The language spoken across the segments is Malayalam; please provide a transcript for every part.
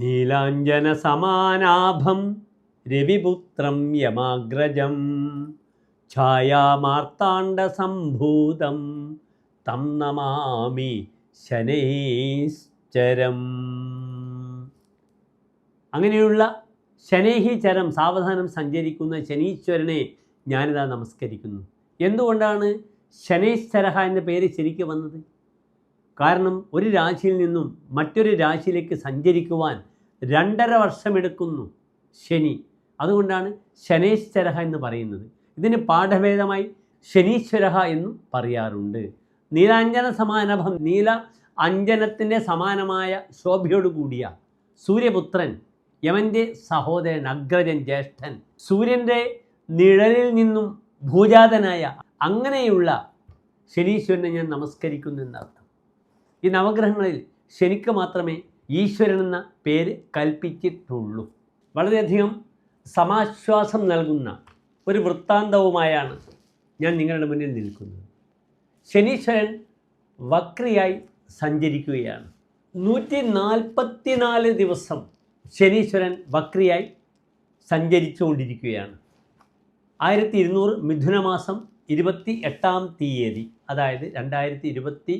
നീലാഞ്ജന സമാനാഭം രവിപുത്രം യമാഗ്രജം. ഛായാമാർത്താണ്ഡ സംഭൂതം തം നമാമി ശനൈശ്ചരം. അങ്ങനെയുള്ള ശനേഹിചരം സാവധാനം സഞ്ചരിക്കുന്ന ശനീശ്വരനെ ഞാനിതാ നമസ്കരിക്കുന്നു. എന്തുകൊണ്ടാണ് ശനൈശ്വരഹ എന്ന പേര് ശരിക്കും വന്നത്? കാരണം ഒരു രാശിയിൽ നിന്നും മറ്റൊരു രാശിയിലേക്ക് സഞ്ചരിക്കുവാൻ രണ്ടര വർഷമെടുക്കുന്നു ശനി. അതുകൊണ്ടാണ് ശനേശ്വരഹ എന്ന് പറയുന്നത്. ഇതിന് പാഠഭേദമായി ശനീശ്വരഹ എന്നും പറയാറുണ്ട്. നീലാഞ്ജന സമാനഭം നീല അഞ്ജനത്തിന്റെ സമാനമായ ശോഭയോടുകൂടിയ സൂര്യപുത്രൻ യമന്റെ സഹോദരൻ അഗ്രജൻ ജ്യേഷ്ഠൻ സൂര്യന്റെ നിഴലിൽ നിന്നും ഭൂജാതനായ അങ്ങനെയുള്ള ശനീശ്വരനെ ഞാൻ നമസ്കരിക്കുന്നു എന്നർത്ഥം. ഈ നവഗ്രഹങ്ങളിൽ ശനിക്ക് മാത്രമേ ഈശ്വരൻ എന്ന പേര് കൽപ്പിച്ചിട്ടുള്ളൂ. വളരെയധികം സമാശ്വാസം നൽകുന്ന ഒരു വൃത്താന്തവുമായാണ് ഞാൻ നിങ്ങളുടെ മുന്നിൽ നിൽക്കുന്നത്. ശനീശ്വരൻ വക്രിയായി സഞ്ചരിക്കുകയാണ്. നൂറ്റി നാൽപ്പത്തിനാല് ദിവസം ശനീശ്വരൻ വക്രിയായി സഞ്ചരിച്ചുകൊണ്ടിരിക്കുകയാണ്. ആയിരത്തി ഇരുന്നൂറ് മിഥുനമാസം ഇരുപത്തി എട്ടാം തീയതി അതായത് രണ്ടായിരത്തി ഇരുപത്തി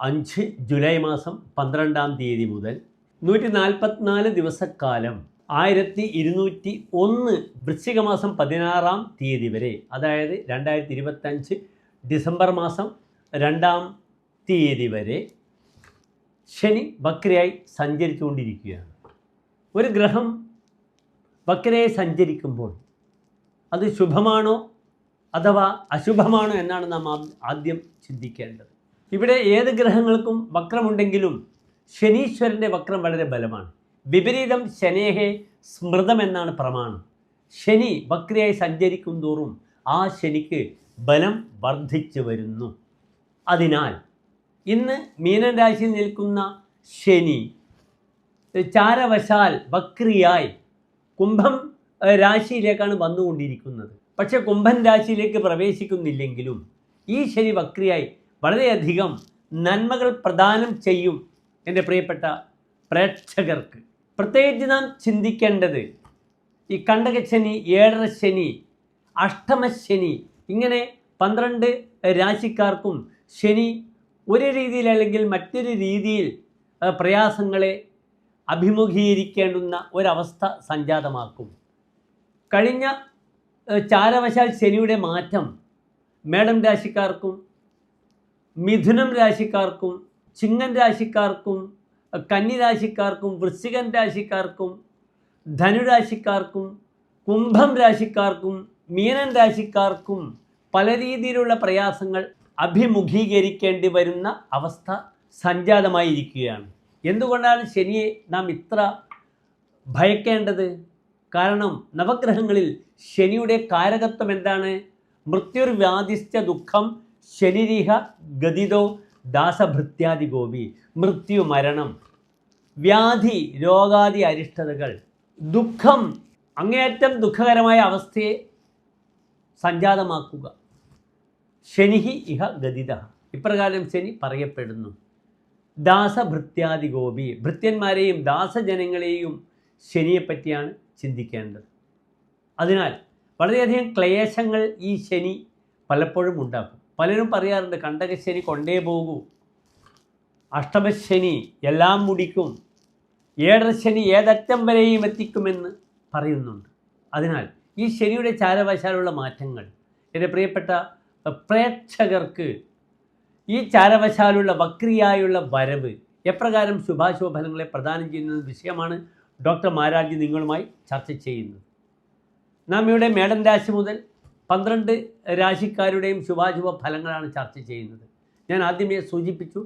അഞ്ച് ജൂലൈ മാസം പന്ത്രണ്ടാം തീയതി മുതൽ നൂറ്റി നാൽപ്പത്തിനാല് ദിവസക്കാലം ആയിരത്തി ഇരുന്നൂറ്റി ഒന്ന് വൃശ്ചിക മാസം പതിനാറാം തീയതി വരെ അതായത് രണ്ടായിരത്തി ഇരുപത്തഞ്ച് ഡിസംബർ മാസം രണ്ടാം തീയതി വരെ ശനി വക്രയായി സഞ്ചരിച്ചുകൊണ്ടിരിക്കുകയാണ്. ഒരു ഗ്രഹം വക്രയായി സഞ്ചരിക്കുമ്പോൾ അത് ശുഭമാണോ അഥവാ അശുഭമാണോ എന്നാണ് നാം ആദ്യം ചിന്തിക്കേണ്ടത്. ഇവിടെ ഏത് ഗ്രഹങ്ങൾക്കും വക്രമുണ്ടെങ്കിലും ശനീശ്വരന്റെ വക്രം വളരെ ബലമാണ്. വിപരീതം ശനേഹെ സ്മൃതം എന്നാണ് പ്രമാണം. ശനി വക്രയായി സഞ്ചരിക്കും തോറും ആ ശനിക്ക് ബലം വർദ്ധിച്ചു വരുന്നു. അതിനാൽ ഇന്ന് മീനൻ രാശിയിൽ നിൽക്കുന്ന ശനി ചാരവശാൽ വക്രിയായി കുംഭം രാശിയിലേക്കാണ് വന്നുകൊണ്ടിരിക്കുന്നത്. പക്ഷേ കുംഭൻ രാശിയിലേക്ക് പ്രവേശിക്കുന്നില്ലെങ്കിലും ഈ ശനി വക്രിയായി വളരെയധികം നന്മകൾ പ്രദാനം ചെയ്യും എന്റെ പ്രിയപ്പെട്ട പ്രേക്ഷകർക്ക്. പ്രത്യേകിച്ച് നാം ചിന്തിക്കേണ്ടത് ഈ കണ്ടകശനി ഏഴര ശനി അഷ്ടമശനി ഇങ്ങനെ പന്ത്രണ്ട് രാശിക്കാർക്കും ശനി ഒരു രീതിയിൽ അല്ലെങ്കിൽ മറ്റൊരു രീതിയിൽ പ്രയാസങ്ങളെ അഭിമുഖീകരിക്കേണ്ടുന്ന ഒരവസ്ഥ സംജാതമാക്കും. കഴിഞ്ഞ ചാരവശാൽ ശനിയുടെ മാറ്റം മേടം രാശിക്കാർക്കും മിഥുനം രാശിക്കാർക്കും ചിങ്ങൻ രാശിക്കാർക്കും കന്നി രാശിക്കാർക്കും വൃശ്ചികൻ രാശിക്കാർക്കും ധനുരാശിക്കാർക്കും കുംഭം രാശിക്കാർക്കും മീനൻ രാശിക്കാർക്കും പല രീതിയിലുള്ള പ്രയാസങ്ങൾ അഭിമുഖീകരിക്കേണ്ടി വരുന്ന അവസ്ഥ സംജാതമായിരിക്കുകയാണ്. എന്തുകൊണ്ടാണ് ശനിയെ നാം ഇത്ര ഭയക്കേണ്ടത്? കാരണം നവഗ്രഹങ്ങളിൽ ശനിയുടെ കാരകത്വം എന്താണ്? മൃത്യുർ മൃത്യുർവ്യാധിസ്ഥ ദുഃഖം ശനിരിഹ ഗതിതോ ദാസഭൃത്യാദി ഗോപി മൃത്യു മരണം വ്യാധി രോഗാദി അരിഷ്ടതകൾ ദുഃഖം അങ്ങേയറ്റം ദുഃഖകരമായ അവസ്ഥയെ സംജാതമാക്കുക. ശനിഹി ഇഹ ഗതിത. ഇപ്രകാരം ശനി പറയപ്പെടുന്നു. ദാസഭൃത്യാദി ഗോപി ഭൃത്യന്മാരെയും ദാസജനങ്ങളെയും ശനിയെപ്പറ്റിയാണ് ചിന്തിക്കേണ്ടത്. അതിനാൽ വളരെയധികം ക്ലേശങ്ങൾ ഈ ശനി പലപ്പോഴും ഉണ്ടാക്കും. പലരും പറയാറുണ്ട് കണ്ടകശനി കൊണ്ടേ പോകൂ. അഷ്ടമശനി എല്ലാം മുടിക്കും. ഏഴരശനി ഏതറ്റം വരെയും എത്തിക്കുമെന്ന് പറയുന്നുണ്ട്. അതിനാൽ ഈ ശനിയുടെ ചാരവശാലുള്ള മാറ്റങ്ങൾ എന്റെ പ്രിയപ്പെട്ട പ്രേക്ഷകർക്ക് ഈ ചാരവശാലുള്ള വക്രിയായുള്ള വരവ് എപ്രകാരം ശുഭാശുഭ ഫലങ്ങളെ പ്രദാനം ചെയ്യുന്ന വിഷയമാണ് ഡോക്ടർ മാരാജി നിങ്ങളുമായി ചർച്ച ചെയ്യുന്നത്. നാം ഇവിടെ മേടൻ രാശി മുതൽ പന്ത്രണ്ട് രാശിക്കാരുടെയും ശുഭാശുഭ ഫലങ്ങളാണ് ചർച്ച ചെയ്യുന്നത്. ഞാൻ ആദ്യമേ സൂചിപ്പിച്ചു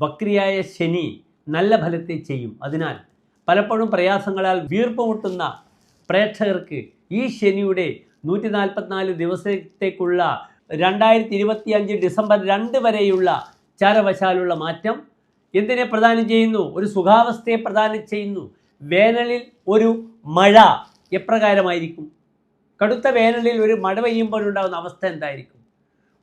വക്രിയായ ശനി നല്ല ഫലത്തെ ചെയ്യും. അതിനാൽ പലപ്പോഴും പ്രയാസങ്ങളാൽ വീർപ്പുമുട്ടുന്ന പ്രേക്ഷകർക്ക് ഈ ശനിയുടെ നൂറ്റി നാൽപ്പത്തിനാല് ദിവസത്തേക്കുള്ള രണ്ടായിരത്തി ഇരുപത്തി അഞ്ച് ഡിസംബർ രണ്ട് വരെയുള്ള ചാരവശാലുള്ള മാറ്റം എന്തിനെ പ്രദാനം ചെയ്യുന്നു? ഒരു സുഖാവസ്ഥയെ പ്രദാനം ചെയ്യുന്നു. വേനലിൽ ഒരു മഴ എപ്രകാരമായിരിക്കും? കടുത്ത വേനലിൽ ഒരു മഴ പെയ്യുമ്പോഴുണ്ടാകുന്ന അവസ്ഥ എന്തായിരിക്കും?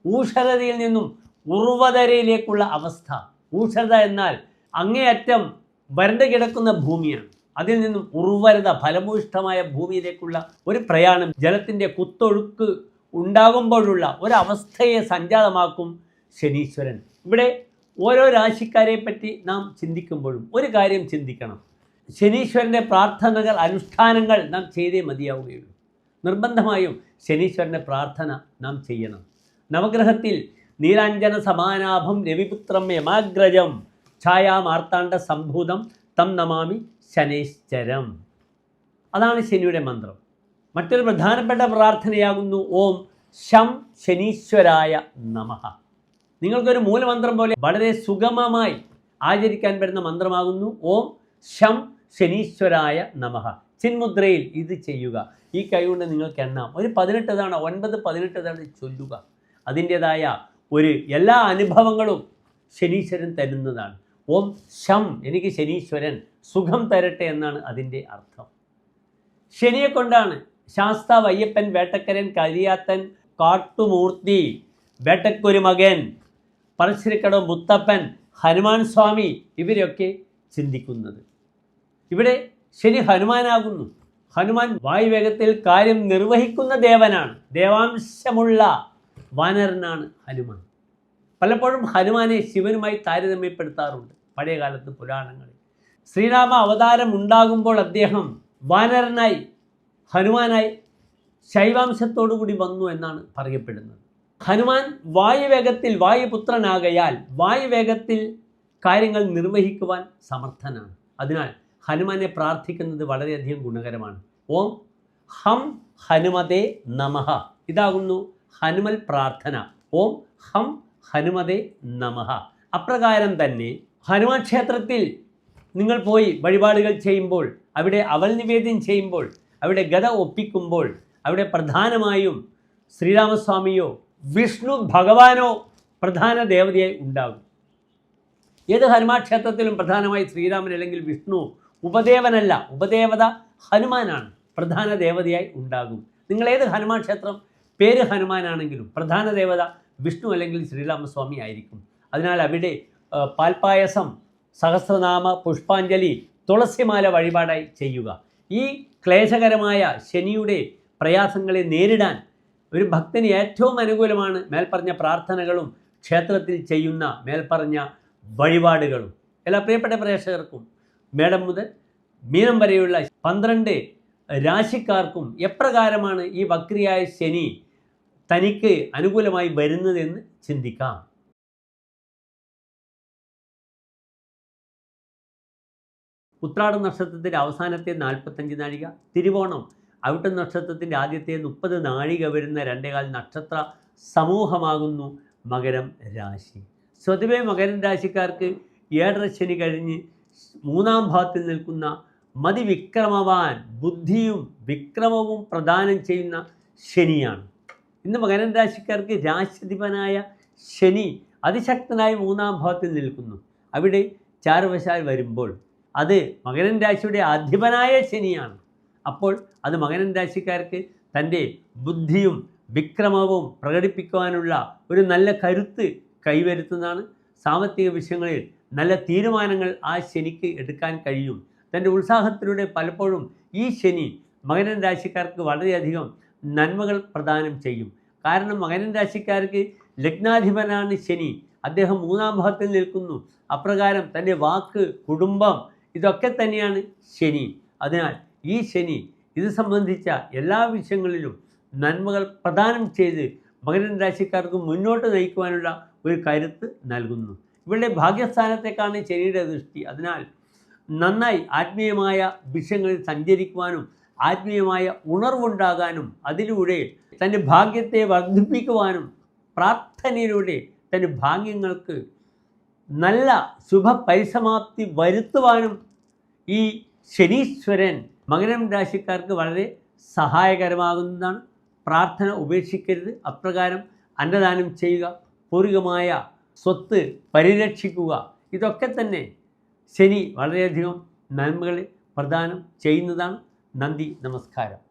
ഊഷരതയിൽ നിന്നും ഉർവതരയിലേക്കുള്ള അവസ്ഥ. ഊഷരത എന്നാൽ അങ്ങേയറ്റം വരണ്ട കിടക്കുന്ന ഭൂമിയാണ്. അതിൽ നിന്നും ഉർവരത ഫലഭൂയിഷ്ഠമായ ഭൂമിയിലേക്കുള്ള ഒരു പ്രയാണം ജലത്തിന്റെ കുത്തൊഴുക്ക് ഉണ്ടാകുമ്പോഴുള്ള ഒരവസ്ഥയെ സംജാതമാക്കും ശനീശ്വരൻ. ഇവിടെ ഓരോ രാശിക്കാരെ പറ്റി നാം ചിന്തിക്കുമ്പോഴും ഒരു കാര്യം ചിന്തിക്കണം. ശനീശ്വരന്റെ പ്രാർത്ഥനകൾ അനുഷ്ഠാനങ്ങൾ നാം ചെയ്തേ മതിയാവുകയുള്ളൂ. നിർബന്ധമായും ശനീശ്വരന്റെ പ്രാർത്ഥന നാം ചെയ്യണം. നവഗ്രഹത്തിൽ നീലാഞ്ജന സമാനാഭം രവിപുത്രം യമാഗ്രജം ഛായാമാർത്താണ്ഡ സംഭൂതം തം നമാമി ശനൈശ്ചരം. അതാണ് ശനിയുടെ മന്ത്രം. മറ്റൊരു പ്രധാനപ്പെട്ട പ്രാർത്ഥനയാകുന്നു ഓം ശം ശനീശ്വരായ നമഃ. നിങ്ങൾക്കൊരു മൂലമന്ത്രം പോലെ വളരെ സുഗമമായി ആചരിക്കാൻ പറ്റുന്ന മന്ത്രമാകുന്നു ഓം ശം ശനീശ്വരായ നമഃ. ചിന്മുദ്രയിൽ ഇത് ചെയ്യുക. ഈ കൈ കൊണ്ട് നിങ്ങൾക്ക് എണ്ണാം. ഒരു പതിനെട്ട് തവണ ഒൻപത് പതിനെട്ട് തവണ ചൊല്ലുക. അതിന്റേതായ ഒരു എല്ലാ അനുഭവങ്ങളും ശനീശ്വരൻ തരുന്നതാണ്. ഓം ശം എനിക്ക് ശനീശ്വരൻ സുഖം തരട്ടെ എന്നാണ് അതിന്റെ അർത്ഥം. ശനിയെ കൊണ്ടാണ് ശാസ്ത വയ്യപ്പൻ വേട്ടക്കരൻ കരിയാത്തൻ കാട്ടുമൂർത്തി വേട്ടക്കൊരു മകൻ പറശ്ശിരിക്കടവ് മുത്തപ്പൻ ഹനുമാൻ സ്വാമി ഇവരൊക്കെ ചിന്തിക്കുന്നത്. ഇവിടെ ശനി ഹനുമാനാകുന്നു. ഹനുമാൻ വായുവേഗത്തിൽ കാര്യം നിർവഹിക്കുന്ന ദേവനാണ്. ദേവാംശമുള്ള വാനരനാണ് ഹനുമാൻ. പലപ്പോഴും ഹനുമാനെ ശിവനുമായി താരതമ്യപ്പെടുത്താറുണ്ട് പഴയ കാലത്ത് പുരാണങ്ങളിൽ. ശ്രീരാമ അവതാരം ഉണ്ടാകുമ്പോൾ അദ്ദേഹം വാനരനായി ഹനുമാനായി ശൈവാംശത്തോടുകൂടി വന്നു എന്നാണ് പറയപ്പെടുന്നത്. ഹനുമാൻ വായുവേഗത്തിൽ വായുപുത്രനാകയാൽ വായുവേഗത്തിൽ കാര്യങ്ങൾ നിർവഹിക്കുവാൻ സമർത്ഥനാണ്. അതിനാൽ ഹനുമാനെ പ്രാർത്ഥിക്കുന്നത് വളരെയധികം ഗുണകരമാണ്. ഓം ഹം ഹനുമതേ നമഹ ഇതാകുന്നു ഹനുമൽ പ്രാർത്ഥന. ഓം ഹം ഹനുമതേ നമഹ അപ്രകാരം തന്നെ ഹനുമാൻ ക്ഷേത്രത്തിൽ നിങ്ങൾ പോയി വഴിപാടുകൾ ചെയ്യുമ്പോൾ അവിടെ അവൽ നിവേദ്യം ചെയ്യുമ്പോൾ അവിടെ ഗത ഒപ്പിക്കുമ്പോൾ അവിടെ പ്രധാനമായും ശ്രീരാമസ്വാമിയോ വിഷ്ണു ഭഗവാനോ പ്രധാന ദേവതയായി ഉണ്ടാകും. ഏത് ഹനുമാൻ ക്ഷേത്രത്തിലും പ്രധാനമായി ശ്രീരാമൻ അല്ലെങ്കിൽ വിഷ്ണു ഉപദേവനല്ല ഉപദേവത ഹനുമാനാണ്. പ്രധാന ദേവതയായി ഉണ്ടാകും. നിങ്ങൾ ഏത് ഹനുമാൻ ക്ഷേത്രം? പേര് ഹനുമാനാണെങ്കിലും പ്രധാന ദേവത വിഷ്ണു അല്ലെങ്കിൽ ശ്രീരാമസ്വാമി ആയിരിക്കും. അതിനാൽ അവിടെ പാൽപ്പായസം സഹസ്രനാമ പുഷ്പാഞ്ജലി തുളസിമാല വഴിപാടായി ചെയ്യുക. ഈ ക്ലേശകരമായ ശനിയുടെ പ്രയാസങ്ങളെ നേരിടാൻ ഒരു ഭക്തന് ഏറ്റവും അനുകൂലമാണ് മേൽപ്പറഞ്ഞ പ്രാർത്ഥനകളും ക്ഷേത്രത്തിൽ ചെയ്യുന്ന മേൽപ്പറഞ്ഞ വഴിപാടുകളും. എല്ലാ പ്രിയപ്പെട്ട പ്രേക്ഷകർക്കും മേടം മുതൽ മീനം വരെയുള്ള പന്ത്രണ്ട് രാശിക്കാർക്കും എപ്രകാരമാണ് ഈ വക്രിയായ ശനി തനിക്ക് അനുകൂലമായി വരുന്നതെന്ന് ചിന്തിക്കാം. ഉത്രാട നക്ഷത്രത്തിന്റെ അവസാനത്തെ നാൽപ്പത്തഞ്ച് നാഴിക തിരുവോണം അവിട്ട നക്ഷത്രത്തിന്റെ ആദ്യത്തെ മുപ്പത് നാഴിക വരുന്ന രണ്ടേകാൽ നക്ഷത്ര സമൂഹമാകുന്നു മകരം രാശി. സ്വതവേ മകരം രാശിക്കാർക്ക് ഏഴര ശനി കഴിഞ്ഞ് മൂന്നാം ഭാഗത്തിൽ നിൽക്കുന്ന മതിവിക്രമവാൻ ബുദ്ധിയും വിക്രമവും പ്രദാനം ചെയ്യുന്ന ശനിയാണ്. ഇന്ന് മകരം രാശിക്കാർക്ക് രാശിധിപനായ ശനി അതിശക്തനായി മൂന്നാം ഭാവത്തിൽ നിൽക്കുന്നു. അവിടെ ചാരവശാൽ വരുമ്പോൾ അത് മകരൻ രാശിയുടെ അധിപനായ ശനിയാണ്. അപ്പോൾ അത് മകരൻ രാശിക്കാർക്ക് തന്റെ ബുദ്ധിയും വിക്രമവും പ്രകടിപ്പിക്കുവാനുള്ള ഒരു നല്ല കരുത്ത് കൈവരുത്തുന്നതാണ് സാമ്പത്തിക വിഷയങ്ങളിൽ നല്ല തീരുമാനങ്ങൾ ആ ശനിക്ക് എടുക്കാൻ കഴിയും. തന്റെ ഉത്സാഹത്തിലൂടെ പലപ്പോഴും ഈ ശനി മകരൻ രാശിക്കാർക്ക് വളരെയധികം നന്മകൾ പ്രദാനം ചെയ്യും. കാരണം മകരൻ രാശിക്കാർക്ക് ലഗ്നാധിപനാണ് ശനി. അദ്ദേഹം മൂന്നാം ഭാഗത്തിൽ നിൽക്കുന്നു. അപ്രകാരം തന്റെ വാക്ക് കുടുംബം ഇതൊക്കെ തന്നെയാണ് ശനി. അതിനാൽ ഈ ശനി ഇത് സംബന്ധിച്ച എല്ലാ വിഷയങ്ങളിലും നന്മകൾ പ്രദാനം ചെയ്ത് മകരൻ രാശിക്കാർക്ക് മുന്നോട്ട് നയിക്കുവാനുള്ള ഒരു കരുത്ത് നൽകുന്നു. ഇവരുടെ ഭാഗ്യസ്ഥാനത്തേക്കാണ് ശനിയുടെ ദൃഷ്ടി. അതിനാൽ നന്നായി ആത്മീയമായ വിഷയങ്ങളിൽ സഞ്ചരിക്കുവാനും ആത്മീയമായ ഉണർവുണ്ടാകാനും അതിലൂടെ തന്റെ ഭാഗ്യത്തെ വർദ്ധിപ്പിക്കുവാനും പ്രാർത്ഥനയിലൂടെ തന്റെ ഭാഗ്യങ്ങൾക്ക് നല്ല ശുഭപരിസമാപ്തി വരുത്തുവാനും ഈ ശനീശ്വരൻ മകരം രാശിക്കാർക്ക് വളരെ സഹായകരമാകുന്നതാണ്. പ്രാർത്ഥന ഉപേക്ഷിക്കരുത്. അപ്രകാരം അന്നദാനം ചെയ്യുക. പൂർവികമായ സ്വത്ത് പരിരക്ഷിക്കുക. ഇതൊക്കെ തന്നെ ശനി വളരെയധികം നന്മകൾ പ്രദാനം ചെയ്യുന്നതാണ്. നന്ദി നമസ്കാരം.